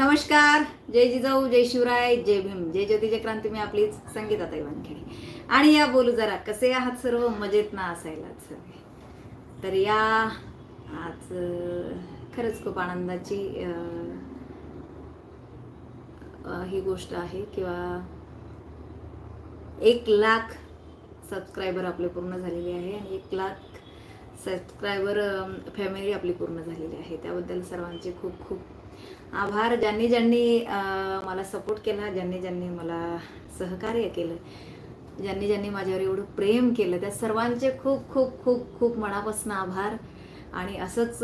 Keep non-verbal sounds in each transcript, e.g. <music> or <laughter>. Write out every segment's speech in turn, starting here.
नमस्कार. जय जिजाऊ जय शिवराय जय भीम. जय ज्योती जय क्रांती. मी आपलीच संगीताताई वानखेडे. आणि या बोलू जरा कसे आहात सर्व? मजेत ना असायलाच सगळे? तर या आज खरंच खूप आनंदाची ही गोष्ट आहे किंवा एक लाख सबस्क्रायबर आपले पूर्ण झालेले आहे आणि एक लाख सबस्क्रायबर फॅमिली आपली पूर्ण झालेली आहे. त्याबद्दल सर्वांचे खूप खूप आभार. ज्यांनी ज्यांनी मला सपोर्ट केला ज्यांनी ज्यांनी मला सहकार्य केलं ज्यांनी ज्यांनी माझ्यावर एवढं प्रेम केलं त्या सर्वांचे खूप खूप खूप खूप मनापासून आभार. आणि असंच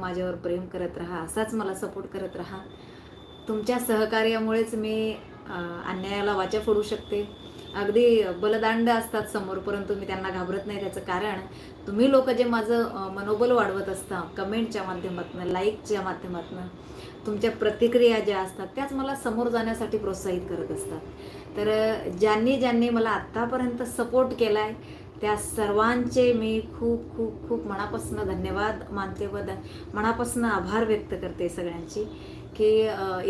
माझ्यावर प्रेम करत राहा असाच मला सपोर्ट करत राहा. तुमच्या सहकार्यामुळेच मी अन्यायाला वाचा फोडू शकते. अगदी बलदांड असतात समोर परंतु मी त्यांना घाबरत नाही त्याचं कारण तुम्ही लोक जे माझं मनोबल वाढवत असता कमेंटच्या माध्यमातून लाईकच्या माध्यमातून तुमच्या प्रतिक्रिया ज्या असतात त्याच मला समोर जाण्यासाठी प्रोत्साहित करत असतात. तर ज्यांनी ज्यांनी मला आत्तापर्यंत सपोर्ट केला आहे त्या सर्वांचे मी खूप खूप खूप मनापासून धन्यवाद मानते व मनापासून आभार व्यक्त करते सगळ्यांची की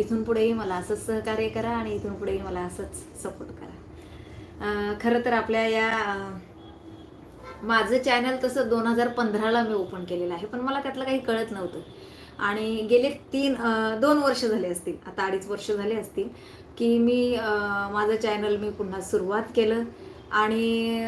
इथून पुढेही मला असंच सहकार्य करा आणि इथून पुढेही मला असंच सपोर्ट करा. खरं तर आपल्या या माझं चॅनल तसं दोन हजार पंधराला मी ओपन केलेलं आहे पण मला त्यातलं काही कळत नव्हतं. आणि गेले तीन दोन वर्ष झाले असतील आता अडीच वर्ष झाले असतील की मी माझं चॅनल मी पुन्हा सुरुवात केलं. आणि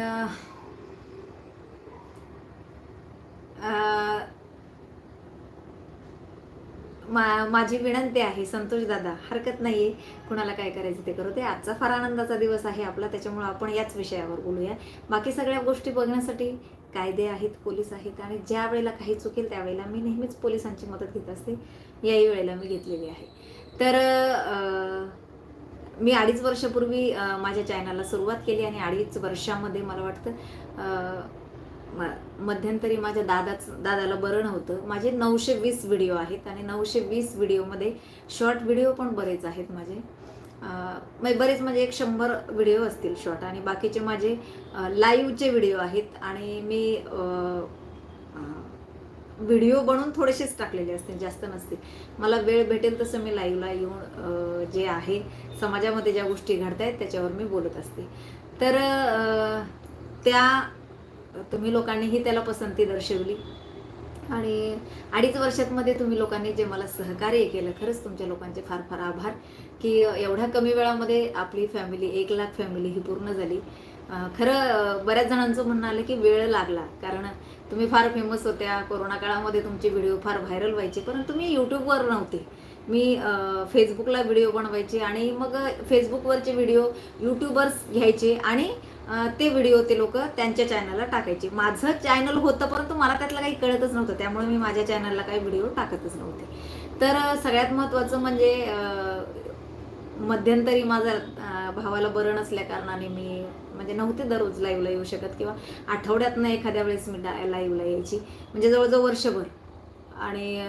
मा माझी विनंती आहे संतोष दादा हरकत आहे कुणाला काय करायचं ते करू ते आजचा फार आनंदाचा दिवस आहे आपला त्याच्यामुळे आपण याच विषयावर बोलूया. बाकी सगळ्या गोष्टी बघण्यासाठी कायदे आहेत पोलीस आहेत आणि ज्या वेळेला काही चुकेल त्यावेळेला मी नेहमीच पोलिसांची मदत घेत असते. याही वेळेला मी घेतलेली आहे. तर मी अडीच वर्षापूर्वी माझ्या चॅनलला सुरुवात केली आणि अडीच वर्षामध्ये मला वाटतं म- मध्यंतरी माझ्या दादाच दादाला बरं नव्हतं. माझे नऊशे वीस व्हिडिओ आहेत आणि नऊशे वीस व्हिडिओमध्ये शॉर्ट व्हिडिओ पण बरेच आहेत माझे. म्हणजे बरेच म्हणजे एक शंभर व्हिडिओ असतील शॉर्ट आणि बाकीचे माझे लाईव्हचे व्हिडिओ आहेत आणि मी व्हिडिओ बनवून थोडेसेच टाकलेले असतील जास्त नसतील. मला वेळ भेटेल तसं मी लाईव्हला येऊन जे आहे समाजामध्ये ज्या गोष्टी घडत आहेत त्याच्यावर मी बोलत असते. तर त्या तुम्ही लोकांनीही त्याला पसंती दर्शवली. आणि अडीच वर्षातमध्ये तुम्ही लोकांनी जे मला सहकार्य केलं खरंच तुमच्या लोकांचे फार फार आभार की एवढ्या कमी वेळामध्ये आपली फॅमिली एक लाख फॅमिली ही पूर्ण झाली. खरं बऱ्याच जणांचं म्हणणं आलं की वेळ लागला कारण तुम्ही फार फेमस होत्या कोरोना काळामध्ये तुमचे व्हिडिओ फार व्हायरल व्हायचे परंतु मी यूट्यूबवर नव्हते. मी फेसबुकला व्हिडिओ बनवायचे आणि मग फेसबुकवरचे व्हिडिओ यूट्यूबर्स घ्यायचे आणि ते व्हिडिओ ते लोक त्यांच्या चॅनलला टाकायचे. माझं चॅनल होतं परंतु मला त्यातलं काही कळतच नव्हतं. त्यामुळे मी माझ्या चॅनलला काही व्हिडिओ टाकतच नव्हते. तर सगळ्यात महत्त्वाचं म्हणजे मध्यंतरी माझा भावाला बरं नसल्या कारणाने मी म्हणजे नव्हते दररोज लाईव्हला येऊ शकत किंवा आठवड्यातनं एखाद्या वेळेस मी डा लाईव्हला यायची. म्हणजे जवळजवळ वर्षभर. आणि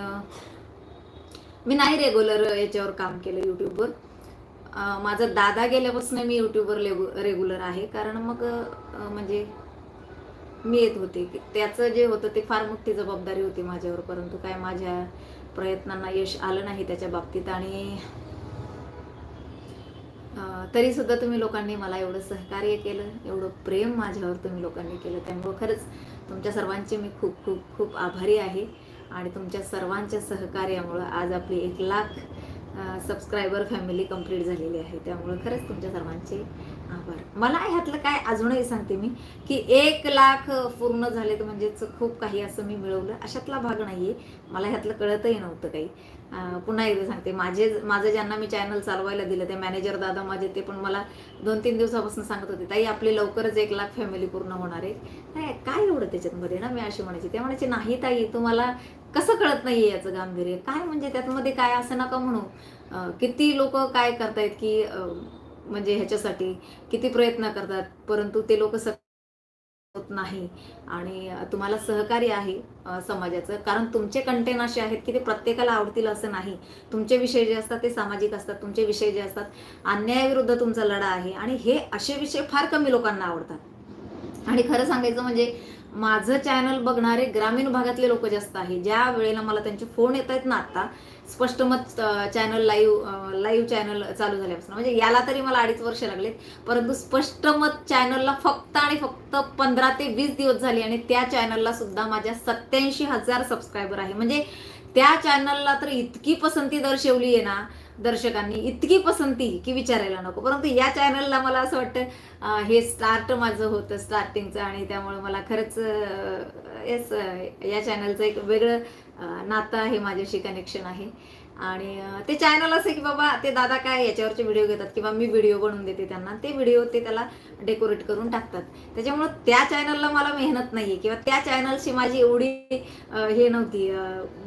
मी नाही रेग्युलर याच्यावर काम केलं यूट्यूबवर माझा दादा गेल्यापासून मी यूट्यूबवर रेग्युलर आहे. कारण मग म्हणजे मी येत होते. की त्याचं जे होतं ते फार मोठी जबाबदारी होती माझ्यावर. परंतु काय माझ्या प्रयत्नांना यश आलं नाही त्याच्या बाबतीत आणि तरी सुद्धा तुम्ही लोकांनी मला एवढं सहकार्य केलं एवढं प्रेम माझ्यावर तुम्ही लोकांनी केलं. त्यामुळं खरंच तुमच्या सर्वांचे मी खूप खूप खूप आभारी आहे. आणि तुमच्या सर्वांच्या सहकार्यामुळं आज आपली एक लाख सबस्क्रायबर फॅमिली कंप्लीट झालेली आहे. त्यामुळं खरंच तुमच्या सर्वांचे आभार. मला ह्यातलं काय अजूनही सांगते मी की एक लाख पूर्ण झालेत म्हणजेच खूप काही असं मी मिळवलं. अशातला भाग नाहीये. मला ह्यातलं कळतही नव्हतं काही. पुन्हा एकदा सांगते माझे माझं ज्यांना मी चॅनल चालवायला दिलं ते मॅनेजर दादा माझे ते पण मला दोन तीन दिवसापासून सांगत होते ताई आपली लवकरच एक लाख फॅमिली पूर्ण होणार आहे. काय काय एवढं त्याच्यातमध्ये ना? मी अशी म्हणायची. ते म्हणायचे नाही ताई तुम्हाला कसं कळत नाहीये याचं गांभीर्य? काय म्हणजे त्यातमध्ये काय असं नका म्हणू. किती लोक काय करतायत की म्हणजे ह्याच्यासाठी किती प्रयत्न करतात परंतु ते लोक होत नाही. आणि तुम्हाला सहकार्य आहे समाजाचं. कारण तुमचे कंटेन असे आहेत की ते प्रत्येकाला आवडतील असं नाही. तुमचे विषय जे असतात ते सामाजिक असतात तुमचे विषय जे असतात अन्यायाविरुद्ध तुमचा लढा आहे. आणि हे असे विषय फार कमी लोकांना आवडतात. आणि खरं सांगायचं म्हणजे माझं चॅनल बघणारे ग्रामीण भागातले लोक जास्त आहे. ज्या वेळेला मला त्यांचे फोन येत आहेत ना आता स्पष्ट मत चॅनल लाईव्ह लाईव्ह चॅनल चालू झाल्यापासून. म्हणजे याला तरी मला अडीच वर्ष लागलेत. परंतु स्पष्ट मत चॅनलला फक्त आणि फक्त पंधरा ते वीस दिवस झाले आणि त्या चॅनलला सुद्धा माझ्या सत्याऐंशी हजार सबस्क्रायबर आहे. म्हणजे त्या चॅनलला तर इतकी पसंती दर्शवली आहे ना दर्शकांनी इतकी पसंती की विचारायला नको. परंतु या चॅनलला मला असं वाटतं हे स्टार्ट माझं होतं स्टार्टिंगचं आणि त्यामुळे मला खरंच येस या चॅनलचं एक वेगळं नातं आहे माझ्याशी कनेक्शन आहे. आणि ते चॅनल असे की बाबा ते दादा काय याच्यावरचे व्हिडिओ घेतात किंवा मी व्हिडिओ बनवून देते त्यांना ते व्हिडिओ ते त्याला डेकोरेट करून टाकतात. त्याच्यामुळं त्या चॅनलला मला मेहनत नाही आहे किंवा त्या चॅनलशी माझी एवढी हे नव्हती.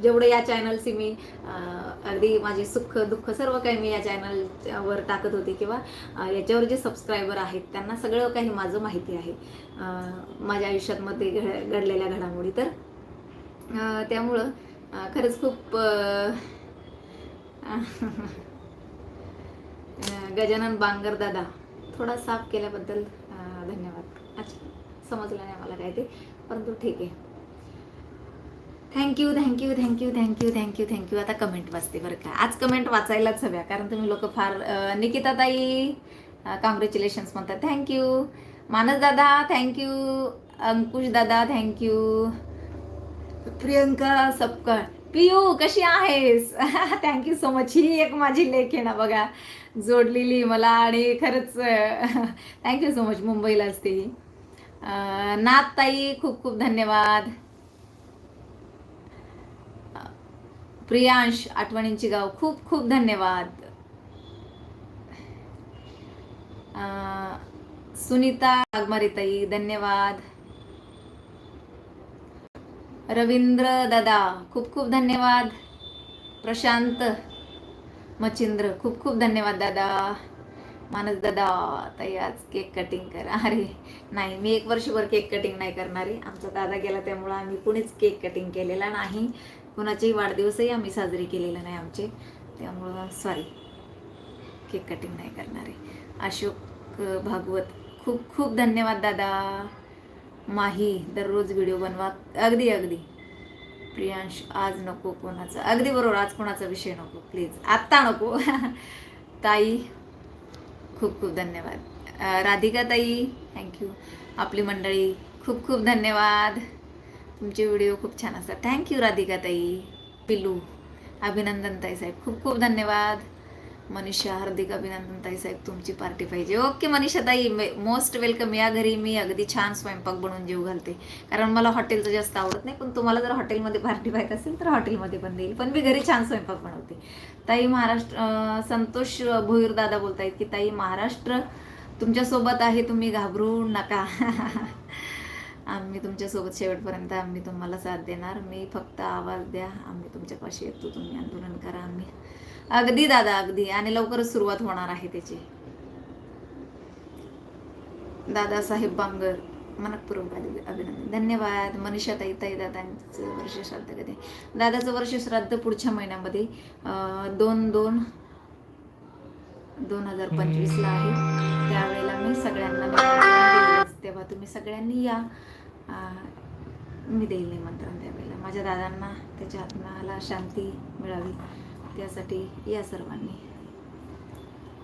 जेवढं या चॅनलशी मी अगदी माझे सुख दुःख सर्व काही मी या चॅनलवर टाकत होते किंवा याच्यावर जे सबस्क्रायबर आहेत त्यांना सगळं काही माझं माहिती आहे. माझ्या आयुष्यातमध्ये घड घडलेल्या घडामोडी. तर त्यामुळं खरंच खूप <laughs> गजानन बांगर दादा थोडा साफ केल्याबद्दल धन्यवाद. अच्छा समजलं नाही मला काय ते परंतु ठीक आहे. Thank you thank you thank you thank you thank you thank you आता कमेंट वाचते बरं का. आज कमेंट वाचायलाच हव्या कारण तुम्ही लोक फार निकिता ताई कॉंग्रॅच्युलेशन्स म्हणतात. थँक्यू मानस दादा थँक्यू अंकुश दादा थँक्यू प्रियंका सपकाळ पियू कशी आहेस? थँक्यू सो मच ही एक माझी लेख आहे ना बघा. जोडलेली मला आणि खरंच थँक्यू सो मच मुंबईला असते ही नाथ ताई खूप खूप धन्यवाद. प्रियांश आठवणींची गाव खूप खूप धन्यवाद. सुनीता आगमारीताई धन्यवाद. रवींद्र दादा खूप खूप धन्यवाद. प्रशांत मच्छिंद्र खूप खूप धन्यवाद दादा. मानस दादा ताई आज केक कटिंग करा. अरे नाही मी एक वर्षभर केक कटिंग नाही करणारे आमचा दादा गेला त्यामुळं आम्ही कुणीच केक कटिंग केलेला नाही. कुणाचेही वाढदिवसही आम्ही साजरे केलेले नाही आमचे. त्यामुळं सॉरी केक कटिंग नाही करणारे अशोक भागवत खूप खूप धन्यवाद दादा. माही दररोज व्हिडिओ बनवा. अगदी अगदी. प्रियांश आज नको कोणाचा. अगदी बरोबर आज कोणाचा विषय नको. प्लीज आत्ता नको. <laughs> ताई खूप खूप धन्यवाद. राधिका ताई थँक्यू आपली मंडळी खूप खूप धन्यवाद. तुमचे व्हिडिओ खूप छान असतात. थँक्यू राधिका ताई. पिलू अभिनंदन ताई साहेब खूप खूप धन्यवाद. मनीषा हार्दिक अभिनंदन ताई साहेब तुमची पार्टी पाहिजे. ओके मनीषा ताई मोस्ट वेलकम या घरी. मी अगदी छान स्वयंपाक बनवून जीव घालते. कारण मला हॉटेलचं जास्त आवडत नाही पण तुम्हाला जर हॉटेलमध्ये पार्टी पाहिजे असेल तर हॉटेलमध्ये पण देईल. पण मी घरी छान स्वयंपाक बनवते. ताई महाराष्ट्र संतोष भोईर दादा बोलतायत की ताई महाराष्ट्र तुमच्यासोबत आहे तुम्ही घाबरू नका. <laughs> आम्ही तुमच्यासोबत शेवटपर्यंत आम्ही तुम्हाला साथ देणार. मी फक्त आवाज द्या. आम्ही तुमच्यापाशी येतो. तुम्ही आंदोलन करा आम्ही. अगदी दादा अगदी. आणि लवकरच सुरुवात होणार आहे त्याची. दादासाहेब बांगर मनपूर्वक अभिनंदन. धन्यवाद. मनीषा ताई ताई दादांचं वर्ष श्राद्ध कधी? दादाचं वर्ष श्राद्ध पुढच्या महिन्यामध्ये दोन दोन दोन हजार पंचवीसला आहे. त्यावेळेला मी सगळ्यांना तेव्हा तुम्ही सगळ्यांनी या. मी देईल निमंत्रण त्यावेळेला. माझ्या दादांना त्याच्या आत्म्याला शांती मिळावी. त्यासाठी या सर्वांनी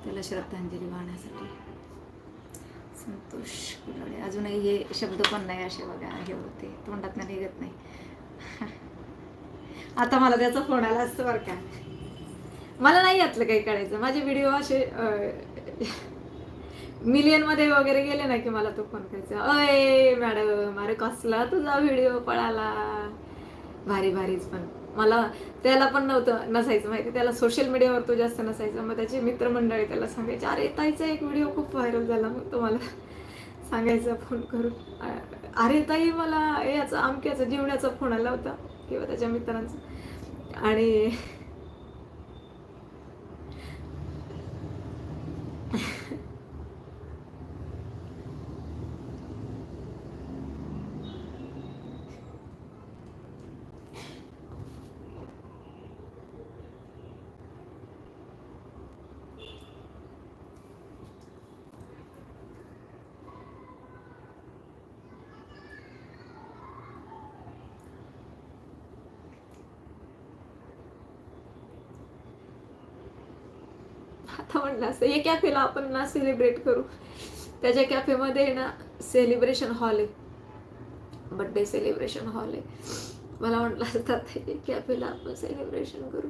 त्याला श्रद्धांजली वाहण्यासाठी संतोष कुलवडे अजूनही हे शब्द पण नाही असे बघा हे होते. तोंडात निघत नाही. <laughs> आता मला त्याचा फोन आला असतं बरं का. मला नाही यातलं काही कळायचं माझे व्हिडिओ असे मिलियनमध्ये वगैरे गेले ना की मला तो फोन करायचा अय मॅडम अरे कसला तुझा व्हिडिओ पळाला. भारी भारीच पण. मला त्याला पण नव्हतं नसायचं माहिती त्याला सोशल मीडियावर तो जास्त नसायचा. मग त्याची मित्रमंडळी त्याला सांगायचे अरे ताईचा एक व्हिडिओ खूप व्हायरल झाला. मग तो मला सांगायचा फोन करून अरे ताई मला याचा अमक्याचा जीवण्याचा फोन आला होता. किंवा त्याच्या मित्रांचा. आणि आता म्हणलं असं. या कॅफेला आपण ना सेलिब्रेट करू. त्याच्या कॅफेमध्ये ना सेलिब्रेशन हॉल आहे. बड्डे सेलिब्रेशन हॉल आहे. मला म्हटलं असतात कॅफेला आपण सेलिब्रेशन करू.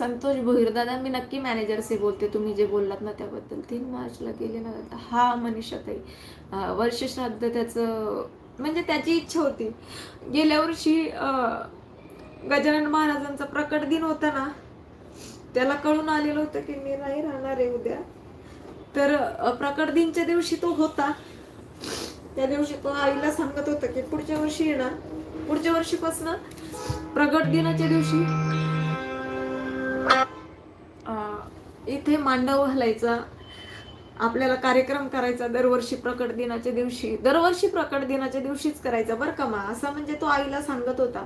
संतोष भोईरदादा मी नक्की मॅनेजरशी बोलते. तुम्ही जे बोललात ना त्याबद्दल तीन मार्चला गेलेला दादा हा मनीषा ताई. अं, वर्ष श्राद्ध त्याचं म्हणजे त्याची इच्छा होती. गेल्या वर्षी गजानन महाराजांचा प्रकट दिन होता ना त्याला कळून आलेलं होतं की मी नाही राहणार आहे उद्या. तर प्रकट दिनच्या दिवशी तो होता. त्या दिवशी तो आईला सांगत होता की पुढच्या वर्षी येणार पुढच्या वर्षीपासून प्रगट दिनाच्या दिवशी इथे मांडव घालायचा. आपल्याला कार्यक्रम करायचा दरवर्षी प्रकट दिनाच्या दिवशी. दरवर्षी प्रकट दिनाच्या दिवशीच करायचा बरं का मा? असं म्हणजे तो आईला सांगत होता.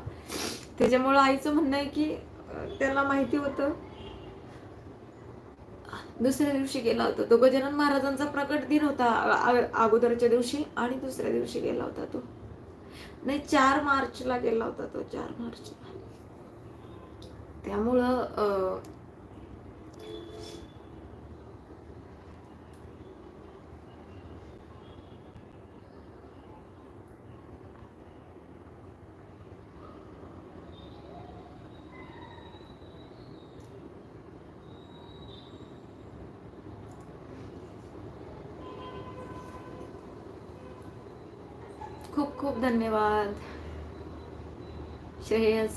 त्याच्यामुळं आईचं म्हणणं आहे की त्याला माहिती होतं. दुसऱ्या दिवशी गेला होता. तो गजानन महाराजांचा प्रकट दिन होता अगोदरच्या दिवशी आणि दुसऱ्या दिवशी गेला होता तो. नाही चार मार्चला गेला होता तो चार मार्चला. त्यामुळं धन्यवाद। श्रेयस,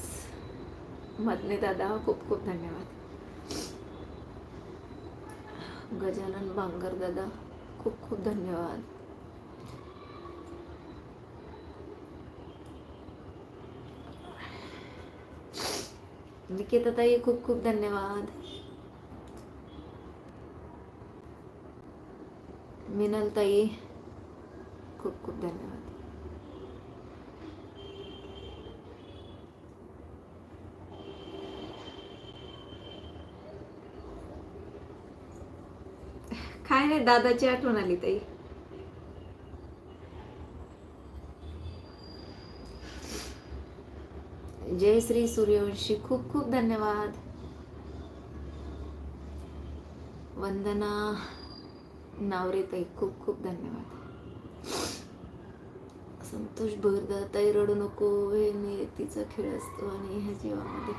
मदने दादा, खूप खूप धन्यवाद। गजानन बांगर दादा, खूप खूप धन्यवाद। निकिता ताई खूप खूप धन्यवाद। मिनल ताई खूप खूप धन्यवाद। नाही दादाची आठवण आली ताई. जय श्री सूर्यवंशी खूप खूप धन्यवाद. वंदना नावरे ताई खूप खूप धन्यवाद. संतोष भरदा ताई रडू नको हे नियतीचा खेळ असतो आणि ह्या जीवामध्ये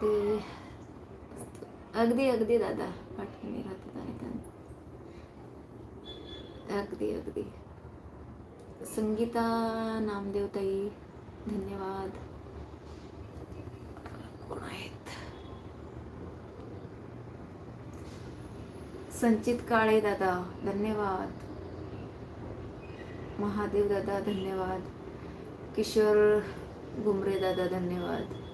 ते अगदी अगदी दादा पाठवणी राहतात आणि त्यांना अगदी अगदी. संगीता नामदेवताई धन्यवाद. कोण आहेत? संचित काळे दादा धन्यवाद. महादेव दादा धन्यवाद. किशोर गुमरे दादा धन्यवाद.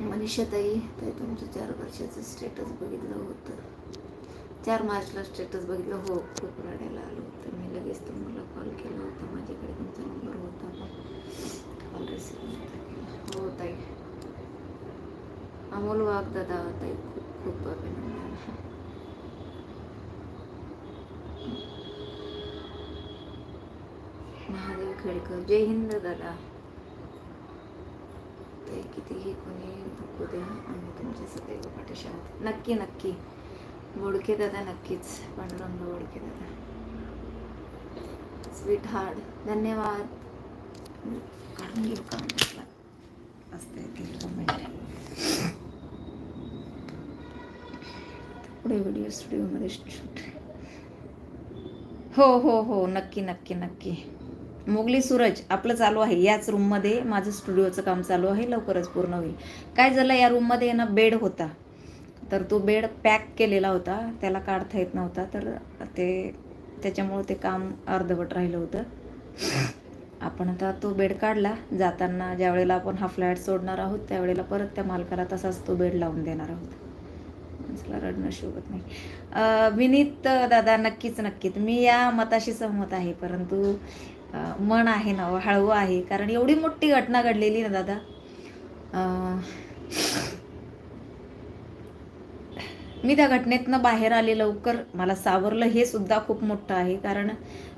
मनीषाताई ते ताई तुमचं चार वर्षाचं स्टेटस बघितलं होतं. चार मार्चला स्टेटस बघितलं. हो खूप रडायला आलो होतं. मी लगेच तुम्हाला कॉल केला होता. माझ्याकडे तुमचा नंबर होता. पण कॉल रिसिव्ह नव्हता हो ताई. अमोल वाघ दादा ताई. खूप खूप अभिनंदन. महादेव खेडकर. जय हिंद दादा. ते कितीही कोणी दुखू द्या आम्ही तुमच्या सदैव पाठीशी आहोत. नक्की नक्की. बोडके दादा नक्कीच पांडुरंग बोडके दादा स्वीट हार्ट धन्यवाद काढून घेऊ का असते कमेंट पुढे व्हिडिओ स्टुडिओमध्ये शूट हो हो हो. नक्की नक्की नक्की. मोगली सूरज आपलं चालू आहे. याच रूममध्ये माझं स्टुडिओचं काम चालू आहे. लवकरच पूर्ण होईल. काय झालं या रूममध्ये ना बेड होता. तर तो बेड पॅक केलेला होता त्याला काढता येत नव्हता तर ते त्याच्यामुळं ते काम अर्धवट राहिलं होतं. आपण आता तो बेड काढला जाताना ज्या वेळेला आपण हा फ्लॅट सोडणार आहोत त्यावेळेला परत त्या मालकाला तसाच तो बेड लावून देणार आहोत. माणसाला रडणं शोभत नाही. विनीत दादा नक्कीच नक्कीच. मी या मताशी सहमत आहे परंतु मन आहे ना हळवं आहे. कारण एवढी मोठी घटना घडलेली ना दादा. मी त्या घटनेतनं बाहेर आले लवकर. मला सावरलं हे सुद्धा खूप मोठं आहे. कारण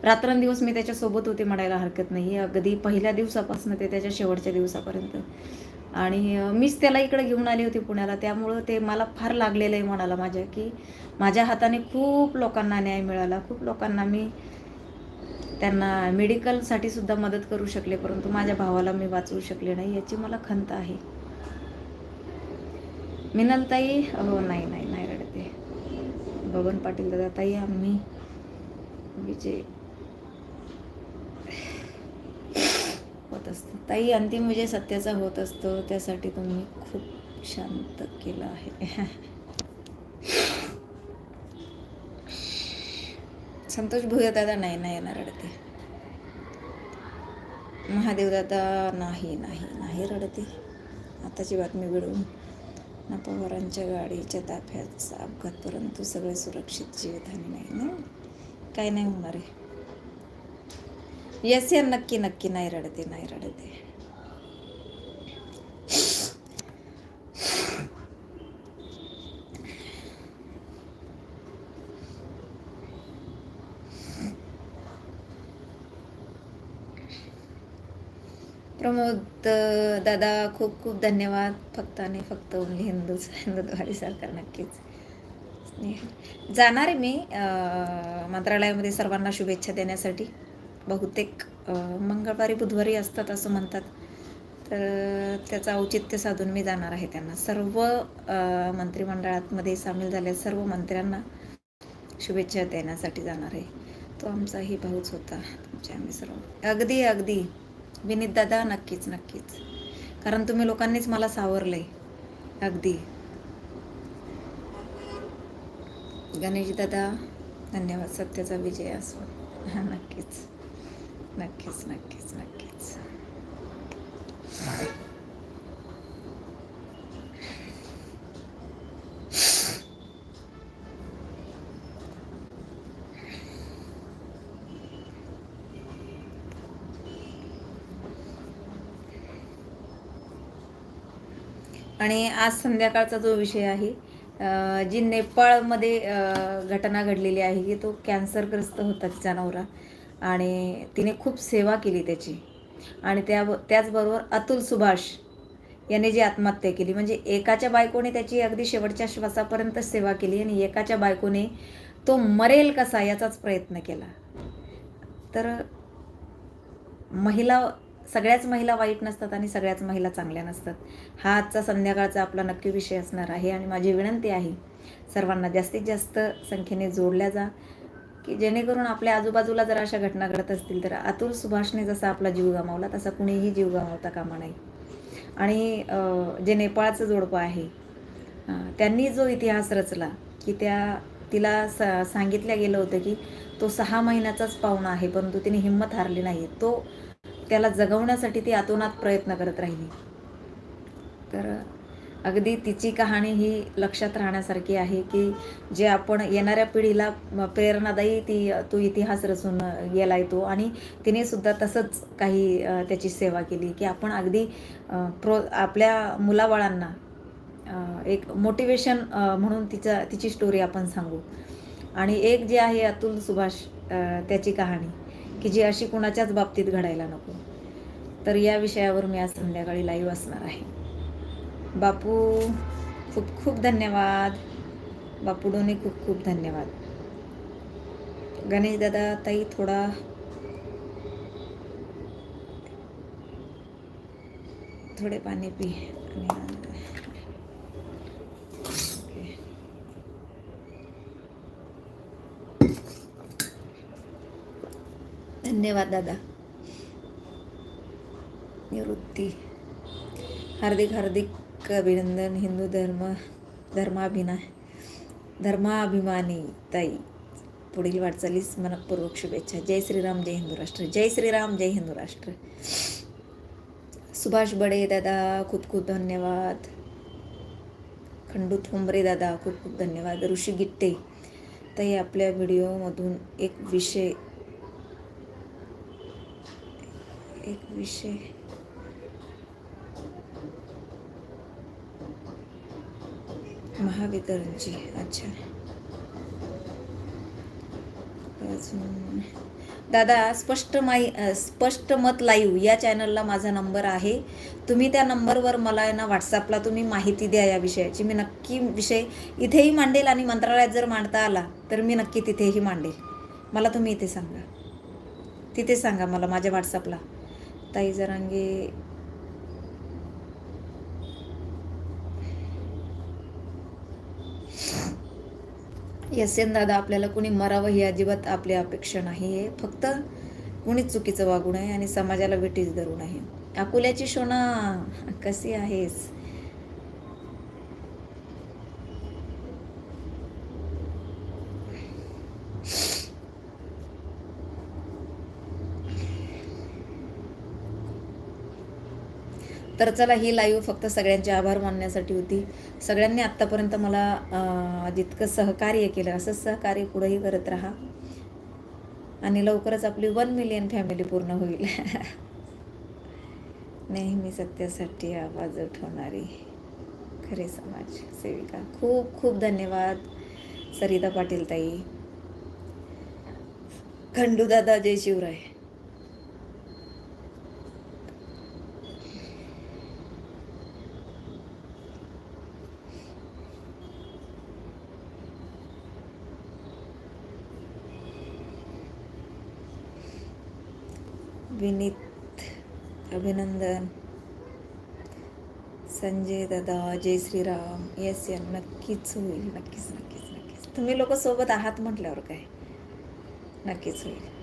रात्रंदिवस मी त्याच्यासोबत होते म्हणायला हरकत नाही. अगदी पहिल्या दिवसापासून ते त्याच्या शेवटच्या दिवसापर्यंत. आणि मीच त्याला इकडे घेऊन आली होती पुण्याला. त्यामुळं ते मला फार लागलेलं आहे म्हणाला माझ्या की माझ्या हाताने खूप लोकांना न्याय मिळाला. खूप लोकांना मी त्यांना मेडिकलसाठी सुद्धा मदत करू शकले. परंतु माझ्या भावाला मी वाचवू शकले नाही. याची मला खंत आहे. मिनलताई हो नाही नाही नाही. बबन पाटील दादा ताई आम्ही विजय होत असतो. ताई अंतिम विजय सत्याचा होत असतो. त्यासाठी तुम्ही खूप शांत केलं आहे. संतोष भुया दादा नाही नाही येणार रडते. महादेव दादा नाही नाही नाही रडते. आताची बातमी मिळवून ना पवारांच्या गाडीच्या ताफ्याचा अपघात परंतु सगळे सुरक्षित जीवितहानी नाही ना? काय नाही होणार आहे. येस या नक्की नक्की नाही रडते नाही रडते. दादा खूप खूप धन्यवाद. फक्त आणि फक्त ओनली हिंदूच हिंदुत्ववादी सरकार नक्कीच. जाणार आहे मी मंत्रालयामध्ये सर्वांना शुभेच्छा देण्यासाठी. बहुतेक मंगळवारी बुधवारी असतात असं म्हणतात. तर त्याचं औचित्य साधून मी जाणार आहे त्यांना. सर्व मंत्रिमंडळातमध्ये मंत्रिमंडळामध्ये सामील झालेल्या सर्व मंत्र्यांना शुभेच्छा देण्यासाठी जाणार आहे. तो आमचाही भाऊच होता तुमच्या आम्ही सर्व. अगदी अगदी. विनीत दादा नक्कीच नक्कीच. कारण तुम्ही लोकांनीच मला सावरलंय. अगदी. गणेश दादा धन्यवाद. सत्याचा विजय असो. <laughs> नक्कीच. नक्कीच नक्कीच नक्कीच. आणि आज संध्याकाळचा जो विषय आहे जी नेपाळमध्ये घटना घडलेली आहे की तो कॅन्सरग्रस्त होता तिचा नवरा. आणि तिने खूप सेवा केली त्याची. आणि त्या त्याचबरोबर अतुल सुभाष याने जी आत्महत्या केली. म्हणजे एकाच्या बायकोने त्याची अगदी शेवटच्या श्वासापर्यंत सेवा केली आणि एकाच्या बायकोने तो मरेल कसा याचाच प्रयत्न केला. तर महिला सगळ्याच महिला वाईट नसतात आणि सगळ्याच महिला चांगल्या नसतात. हा आजचा संध्याकाळचा आपला नक्की विषय असणार आहे आणि माझी विनंती आहे सर्वांना जास्तीत जास्त संख्येने जोडल्या जा की जेणेकरून आपल्या आजूबाजूला जर अशा घटना घडत असतील तर अतुल सुभाषने जसा आपला जीव गमावला तसा कुणीही जीव गमावता कामा नाही आणि जे नेपाळचं जोडपं आहे त्यांनी जो इतिहास रचला की त्या तिला स सांगितलं गेलं होतं की तो सहा महिन्याचाच पाहुणा आहे परंतु तिने हिंमत हारली नाही तो त्याला जगवण्यासाठी ती आतोनात प्रयत्न करत राहिली. तर अगदी तिची कहाणी ही लक्षात राहण्यासारखी आहे की जे आपण येणाऱ्या पिढीला प्रेरणादायी ती तो इतिहास रचून गेला तो. आणि तिने सुद्धा तसंच काही त्याची सेवा केली की आपण अगदी प्रो आपल्या मुलाबाळांना एक मोटिवेशन म्हणून तिचा तिची स्टोरी आपण सांगू. आणि एक जे आहे अतुल सुभाष त्याची कहाणी. की जी अशी कुणाच्याच बाबतीत घडायला नको. तर या विषयावर मी आज संध्याकाळी लाईव्ह असणार आहे. बापू खूप खूप धन्यवाद. बापू डोने खूप खूप धन्यवाद. गणेश दादा ताई थोडा थोडे पाणी पी. आणि ओके. धन्यवाद दादा. निवृत्ती. हार्दिक हार्दिक अभिनंदन हिंदू धर्म धर्माभिना धर्माभिमानी ताई. पुढील वाटचालीस मनपूर्वक शुभेच्छा. जय श्रीराम जय हिंदू राष्ट्र. जय श्रीराम जय हिंदू राष्ट्र. सुभाष बडे दादा खूप खूप धन्यवाद. खंडू थोंबरे दादा खूप खूप धन्यवाद. ऋषी गिट्टे ताई आपल्या व्हिडिओमधून एक विषय एक विषय. महावितरणची अच्छा. दादा स्पष्ट माही स्पष्ट मत लाईव्ह या चॅनलला माझा नंबर आहे. तुम्ही त्या नंबरवर मला आहे ना व्हॉट्सअपला तुम्ही माहिती द्या या विषयाची. मी नक्की विषय इथेही मांडेल आणि मंत्रालयात जर मांडता आला तर मी नक्की तिथेही मांडेल. मला तुम्ही इथे सांगा. तिथे सांगा मला माझ्या व्हॉट्सअपला. ताई जरांगे. यसेन दादा आपल्याला कुणी मरावं ही अजिबात आपली अपेक्षा नाही आहे फक्त कुणीच चुकीचं वागू नये आणि समाजाला वेटीच धरू नये. अकोल्याची शोना कशी आहेस? तर चला ही लाईव्ह फक्त सगळ्यांचे आभार मानण्यासाठी होती. सगळ्यांनी आत्तापर्यंत मला जितकं सहकार्य केलं असंच सहकार्य पुढंही करत राहा. आणि लवकरच आपली वन मिलियन फॅमिली पूर्ण होईल. <laughs> नेहमी सत्यासाठी आवाज उठवणारी खरे समाज सेविका. खूप खूप धन्यवाद सरिता पाटील ताई. खंडूदादा जय शिवराय. विनीत अभिनंदन। संजय दादा जय श्रीराम। येस या नक्कीच होईल नक्कीच नक्कीच नक्कीच. तुम्ही लोक सोबत आहात म्हटल्यावर काय? नक्कीच होईल.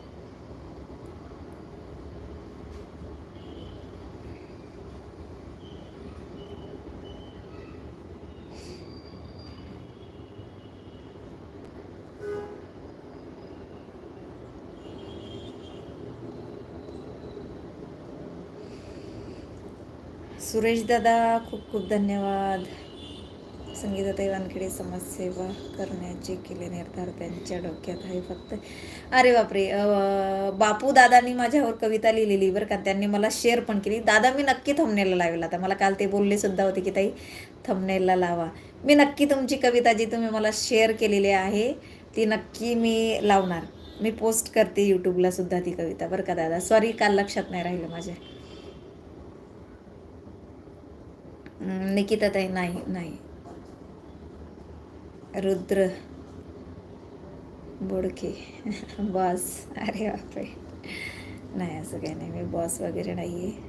सुरेश दादा खूप खूप धन्यवाद. संगीताताई वानखेडे समाजसेवा करण्याचे केले निर्धार त्यांच्या डोक्यात आहे फक्त. अरे बापरे बापू दादांनी माझ्यावर कविता लिहिलेली बरं का. त्यांनी मला शेअर पण केली. दादा मी नक्की थंबनेलला लावेल आता. मला काल ते बोलले सुद्धा होते की ताई थंबनेलला लावा. मी नक्की तुमची कविता जी तुम्ही मला शेअर केलेली आहे ती नक्की मी लावणार. मी पोस्ट करते यूट्यूबला सुद्धा ती कविता. बरं का दादा? सॉरी काल लक्षात नाही राहिलं माझ्या. निकिता ताई नाही नाही. रुद्र. बोडके. <laughs> बॉस. अरे बापरे. नाही असं काही नाही. मी बॉस वगैरे नाही आहे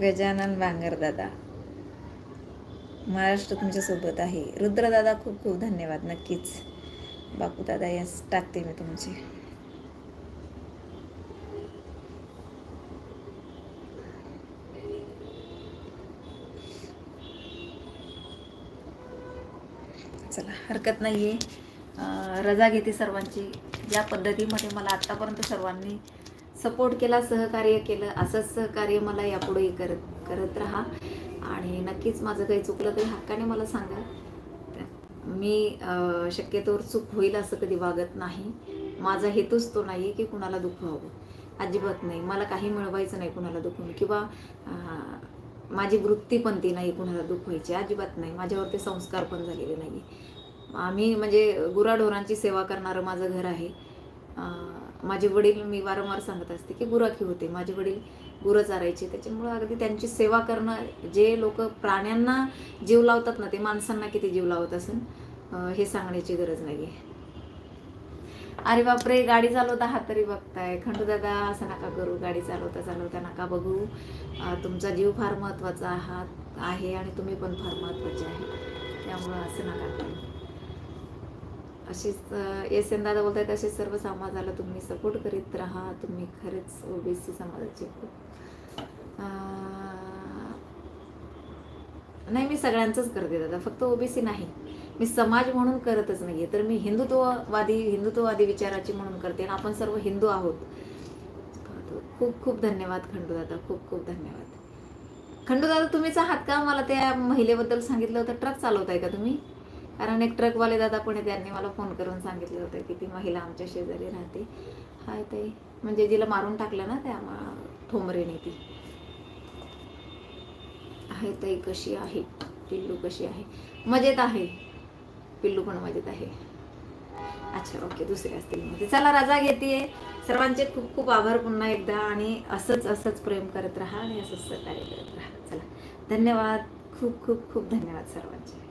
गजानन भांगरदादा महाराष्ट्र तुमच्यासोबत आहे. रुद्रदादा खूप खूप धन्यवाद. नक्कीच. बापूदादा यास टाकते मी तुमचे. चला हरकत नाही आहे रजा घेते सर्वांची. ज्या पद्धतीमध्ये मला आत्तापर्यंत सर्वांनी सपोर्ट केला सहकार्य केलं असंच सहकार्य मला यापुढेही करत करत राहा. आणि नक्कीच माझं काही चुकलं तरी हक्काने मला सांगा. मी शक्यतोवर चूक होईल असं कधी वागत नाही. माझा हेतूच तो नाही आहे की कुणाला दुखवावं अजिबात नाही. मला काही मिळवायचं नाही कुणाला दुखवून किंवा माझी वृत्ती पण ती नाही कुणाला दुखवायची अजिबात नाही. माझ्यावर ते संस्कार पण झालेले नाही आम्ही म्हणजे गुराढोरांची सेवा करणारं माझं घर आहे. माझे वडील मी वारंवार सांगत असते की गुराखी होते. माझे वडील गुरं चारायची. त्याच्यामुळं अगदी त्यांची सेवा करणं जे लोक प्राण्यांना जीव लावतात ना ते माणसांना किती जीव लावत असून हे सांगण्याची गरज नाही आहे अरे बापरे गाडी चालवता हा तरी बघताय. खंडू दादा असं नका करू. गाडी चालवता चालवता नका बघू. तुमचा जीव फार महत्त्वाचा आहात आहे आणि तुम्ही पण फार महत्त्वाचे आहे. त्यामुळं असं नका करू. अशीच एस एन दादा बोलतात असे सर्व समाजाला तुम्ही सपोर्ट करीत राहा. तुम्ही खरेच ओबीसी समाजाचे खूप नाही मी सगळ्यांचंच करते दादा. फक्त ओबीसी नाही. मी समाज म्हणून करतच नाहीये. तर मी हिंदुत्ववादी हिंदुत्ववादी विचाराची म्हणून करते आणि आपण सर्व हिंदू आहोत. खूप खूप धन्यवाद खंडू दादा. खूप खूप धन्यवाद. खंडू दादा तुम्हीच आहात का? मला त्या महिलेबद्दल सांगितलं होतं. ट्रक चालवताय का तुम्ही? कारण एक ट्रकवाले दादा पण त्यांनी मला फोन करून सांगितलं होतं की ती महिला आमच्या शेजारी राहते. हाय ताई. म्हणजे जिला मारून टाकलं ना त्या ठोंबरेने ती. आहे ताई कशी आहे? पिल्लू कशी आहे? मजेत आहे. पिल्लू पण मजेत आहे. अच्छा ओके दुसरे असतील मध्ये चला रजा घेते सर्वांचे खूप खूप आभार पुन्हा एकदा आणि असंच असंच प्रेम करत राहा आणि असंच सहकार्य करत राहा. चला धन्यवाद. खूप खूप खूप धन्यवाद सर्वांचे.